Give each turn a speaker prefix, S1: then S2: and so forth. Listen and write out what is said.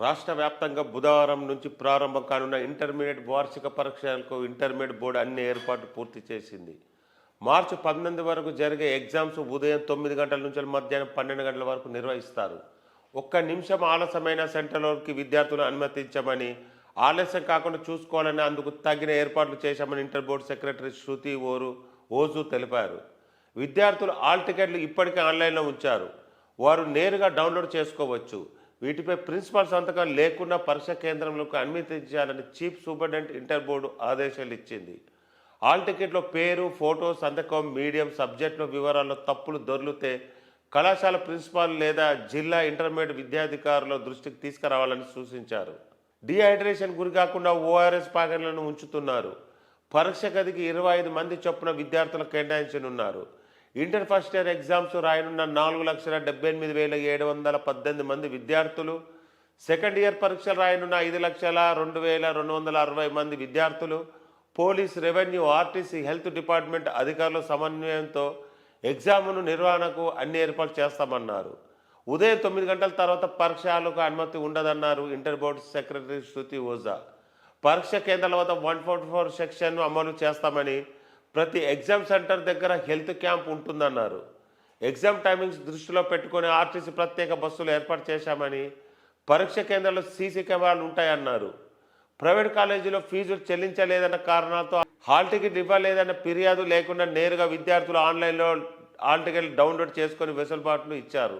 S1: రాష్ట్ర వ్యాప్తంగా బుధవారం నుంచి ప్రారంభం కానున్న ఇంటర్మీడియట్ వార్షిక పరీక్షలకు ఇంటర్మీడియట్ బోర్డు అన్ని ఏర్పాట్లు పూర్తి చేసింది. మార్చి పంతొమ్మిది వరకు జరిగే ఎగ్జామ్స్ ఉదయం తొమ్మిది గంటల నుంచి మధ్యాహ్నం పన్నెండు గంటల వరకు నిర్వహిస్తారు. ఒక్క నిమిషం ఆలస్యమైన సెంటర్లోకి విద్యార్థులను అనుమతించమని ఆలస్యం కాకుండా చూసుకోవాలని అందుకు తగిన ఏర్పాట్లు చేశామని ఇంటర్ బోర్డు సెక్రటరీ శృతి ఓరు ఓజు తెలిపారు. విద్యార్థులు ఆల్ టికెట్లు ఇప్పటికే ఆన్లైన్లో ఉంచారు. వారు నేరుగా డౌన్లోడ్ చేసుకోవచ్చు. వీటిపై ప్రిన్సిపాల్ సంతకం లేకుండా పరీక్ష కేంద్రంలోకి అనుమతించాలని చీఫ్ సూపరింటెండెంట్ ఇంటర్ బోర్డు ఆదేశాలు ఇచ్చింది. ఆల్ టికెట్లో పేరు ఫోటో సంతకం మీడియం సబ్జెక్టుల వివరాల్లో తప్పులు దొర్లితే కళాశాల ప్రిన్సిపాల్ లేదా జిల్లా ఇంటర్మీడియట్ విద్యాధికారుల దృష్టికి తీసుకురావాలని సూచించారు. డిహైడ్రేషన్ గురి కాకుండా ఓఆర్ఎస్ ప్యాకెట్లను ఉంచుతున్నారు. పరీక్ష గదికి ఇరవై ఐదు మంది చొప్పున విద్యార్థులు కేటాయించనున్నారు. ఇంటర్ ఫస్ట్ ఇయర్ ఎగ్జామ్స్ రాయనున్న నాలుగు లక్షల డెబ్బై ఎనిమిది వేల ఏడు వందల పద్దెనిమిది మంది విద్యార్థులు. సెకండ్ ఇయర్ పరీక్షలు రాయనున్న ఐదు లక్షల రెండు వేల రెండు వందల అరవై మంది విద్యార్థులు. Police revenue RTC health department అధికారుల సమన్వయంతో ఎగ్జామును నిర్వహణకు అన్ని ఏర్పాట్లు చేస్తామన్నారు. ఉదయం తొమ్మిది గంటల తర్వాత పరీక్షలకు అనుమతి ఉండదన్నారు inter board secretary Shruti Ojha. పరీక్ష కేంద్రాల వద్ద వన్ ఫోర్ ఫోర్ సెక్షన్ అమలు చేస్తామని ప్రతి ఎగ్జామ్ సెంటర్ దగ్గర హెల్త్ క్యాంప్ ఉంటుందన్నారు. ఎగ్జామ్ టైమింగ్స్ దృష్టిలో పెట్టుకొని ఆర్టీసీ ప్రత్యేక బస్సులు ఏర్పాటు చేశామని పరీక్ష కేంద్రాల్లో సీసీ కెమెరాలు ఉంటాయన్నారు. ప్రైవేట్ కాలేజీలో ఫీజులు చెల్లించలేదన్న కారణాలతో హాల్ టికెట్ ఇవ్వలేదన్న ఫిర్యాదు లేకుండా నేరుగా విద్యార్థులు ఆన్లైన్లో హాల్ టికెట్లు డౌన్లోడ్ చేసుకొని వెసులుబాటును ఇచ్చారు.